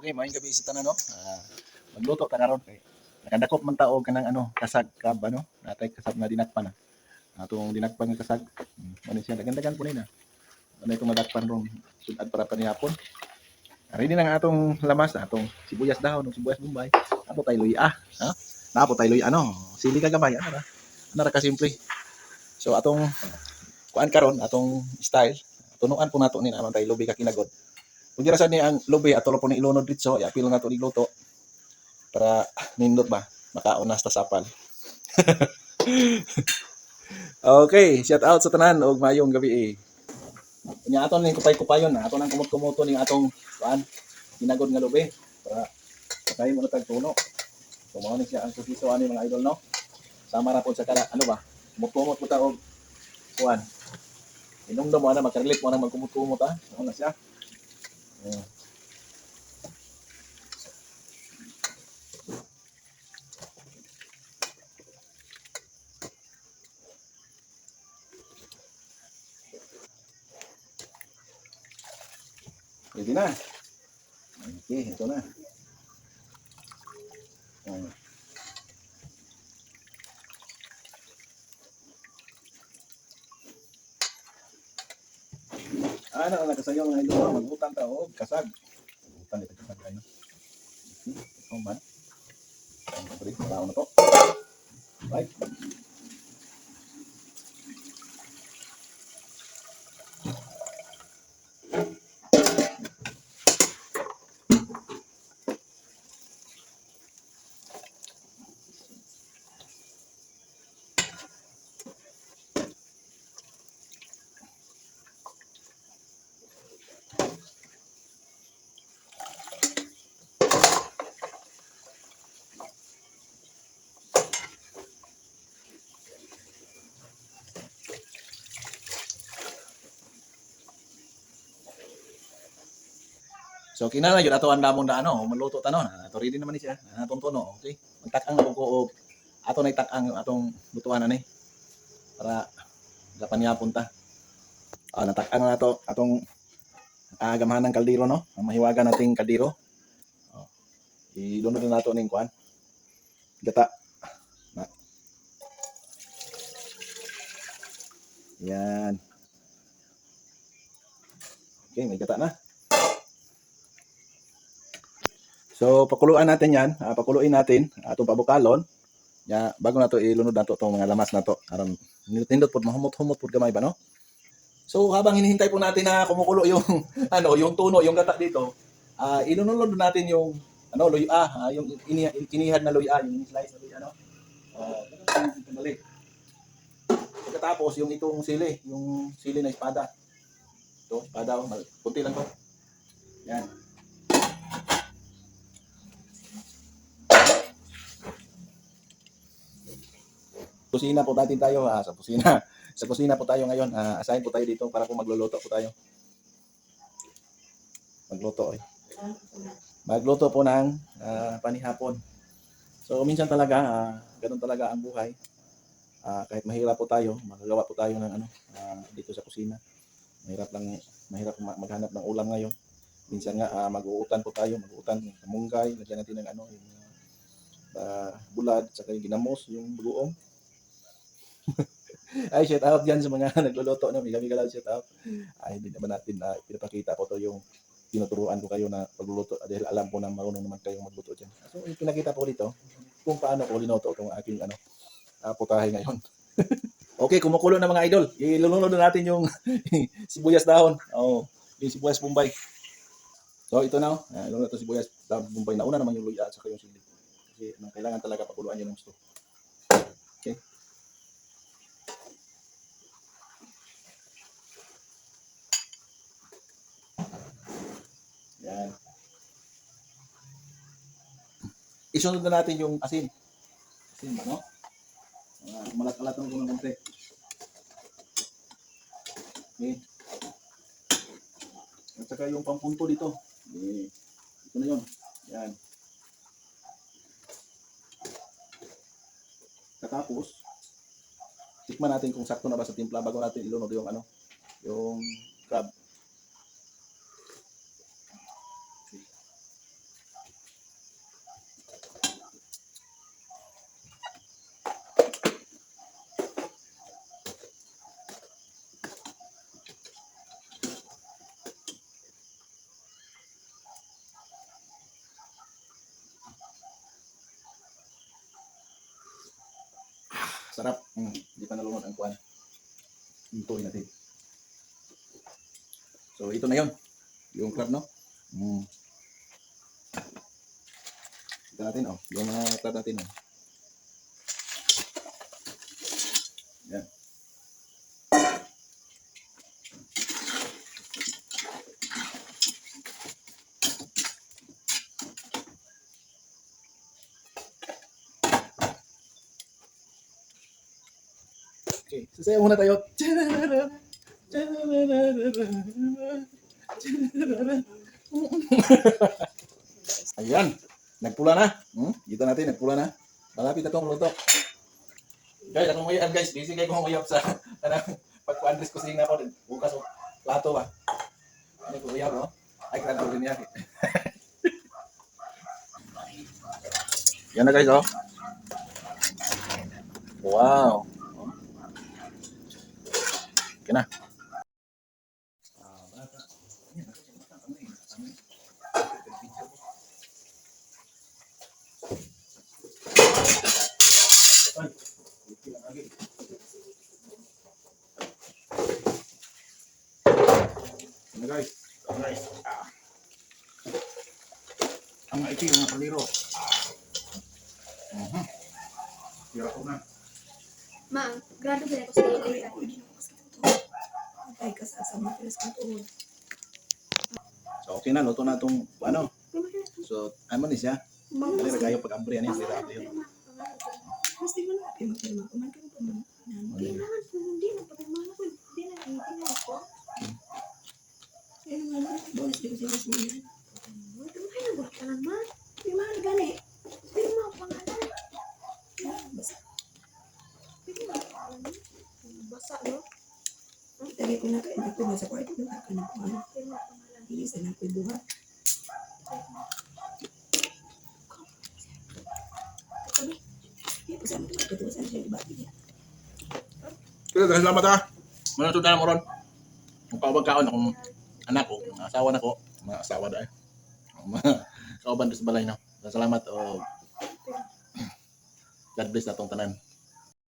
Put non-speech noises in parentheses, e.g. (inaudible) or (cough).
okay, maayong gabi sa tanan no. Ah, magluto ta karon kay nakadakop man ta og kanang ano, kasag krab ano, natay kasag na dinakpan na. Atong dinakpan nga kasag. Hmm, Ano siya dagan-dagan po nina. Ano itong madakpan ron sudad para panihapon. Ready na nga atong lamas, atong sibuyas dahon, sibuyas bombay. Apo tay luya, ha? Napo tay luya ano, sili ka gamay, ano ra? Ano ra ka simple. So atong kuan karon, atong style, tunuan po nato ni naman tay lubi ka kinagod. Kung di rasan ni ang lubi ato po ni ilunod dito, i-apil na to ni luto para nindot ba makaunas ta sapal. (laughs) okay, shout out sa tanan og mayong gabi eh. Nya aton ning kupay-kupayon na aton ang kumot-kumuto ning atong kuan ginagod nga lubi para patay mo na tag tuno. So mao ni siya ang kusito ani mga idol no. Sama ra po sa kara ano ba? Kumot-kumot mo ta og kuan. Inungdom mo na magkarelate mo na magkumot-kumot ha. Ano na siya? Ayan. Pwede na. Okay, ito na. Ayan. Ano ang nakasayaw ng idol? Mag-utang ka o kasag. Utang dito kasag kayo. Ito ba? Ang tao na to. Right. So kinala yun ato ang damong na ano, maluto ta no. Ato ready naman ni siya. Atong tono, okay. Magtakang ako ko og ato na itakang atong lutuan ani para gapan niya punta. Ah, natakang na to atong ah, gamahan ng kaldero no. Ang mahiwaga nating kaldero. Oh. Ilunod na nato ning kuan. Gata. Na. Yan. Okay, may gata na. So, pakuluan natin yan. Ah, pakuluin natin atong pabukalon. Ya, bago na to ilunod na to itong mga lamas na to. Aron nindot po mahumot-humot po gamay ba no? So, habang hinihintay po natin na kumukulo yung (laughs) ano, yung tuno, yung gata dito, ah ilunod natin yung ano, luya, ah, yung ini kinihad na luya, yung slice na luya, no? Balik. Pagkatapos, yung itong sili, yung sili na espada. Ito, espada, oh, lang to. Yan. Kusina po natin tayo ah, sa kusina. (laughs) Sa kusina po tayo ngayon. Ah, assign po tayo dito para po magluluto po tayo. Magluto eh. Magluto po ng ah, panihapon. So minsan talaga ah, ganun talaga ang buhay. Ah, kahit mahirap po tayo, magagawa po tayo ng ano ah, dito sa kusina. Mahirap lang mahirap ma- maghanap ng ulam ngayon. Minsan nga ah, mag-uutan po tayo, mag-uutan ng munggay, lagyan natin ng ano yung ah, bulad, saka yung ginamos, yung bugoong. (laughs) Ay, shout out dyan sa mga (laughs) nagluluto na. Miga-miga lang shout out. Ay, hindi naman natin na pinapakita ko to yung tinuturuan ko kayo na pagluluto dahil alam ko na marunong naman kayong magluto dyan. So, yung pinakita ko dito, kung paano ko linuto itong aking ano, uh, putahe ngayon. (laughs) okay, kumukulo na mga idol. Ilulunod na natin yung sibuyas dahon. Oh, yung sibuyas bombay. So, ito na. Uh, ilunod ito sibuyas bombay. Nauna naman yung luya at saka yung sili. Kasi anong kailangan talaga pakuluan yun ng gusto. Okay. Yan. Isunod na natin yung asin. Asin ba, no? Uh, malat-alat ng kunong konti. Okay. At saka yung pampunto dito. Okay. Ito na yun. Yan. Katapos, tikman natin kung sakto na ba sa timpla bago natin ilunod yung ano, yung crab. Sarap. Mm. Hindi pa nalunod ang kuan. Hintuin natin. So, ito na yon Yung crab, no? Mm. Ito natin, oh. Yung mga crab natin, oh. Okay, sasayaw muna tayo. Ayan, nagpula na. Hmm? Dito natin, nagpula na. Malapit na itong luto. Guys, akong uyab guys. Busy kayo kong uyab sa (laughs) kanang pagkuandres ko sing ako. Bukas o plato ba. Ano ko uyab, no? Ay, kaya ko rin yan. (laughs) Yan na guys, oh. Wow. Okay na. Ano guys? Ano guys? Ah. Ang ito yung mga kaliro. Mhm. Tira ko na. Ma, grado ba ako sa iyo? Ay, kasasama ko sa tuhod. So okay na, luto na itong ano. So, ano ni siya? Dali na kayo pag-ambre yan. Dali na yun. Mas di mo na kayo magpirma. Kuman ka na pa mo. Hindi naman, hindi na pagmamahal ko. Hindi na, hindi na ako. Ayun nga boys, di ko sila sila. Ito mahal na buhat ka lang, ma. Di mahal gani. Ah, Basta, Hindi mo ako pangalan. Basa, no? Tagay ko na kayo. Nagpirma sa kwarto. Wala ka na kuhan. Hindi ako sa na ko. Diba? Pero dahil salamat ha. Tuta na mo ron. Ang pabagkaon akong anak ko, mga asawa na ko, mga asawa dahil. Mga (laughs) kauban sa balay na. Salamat o God bless na itong tanan.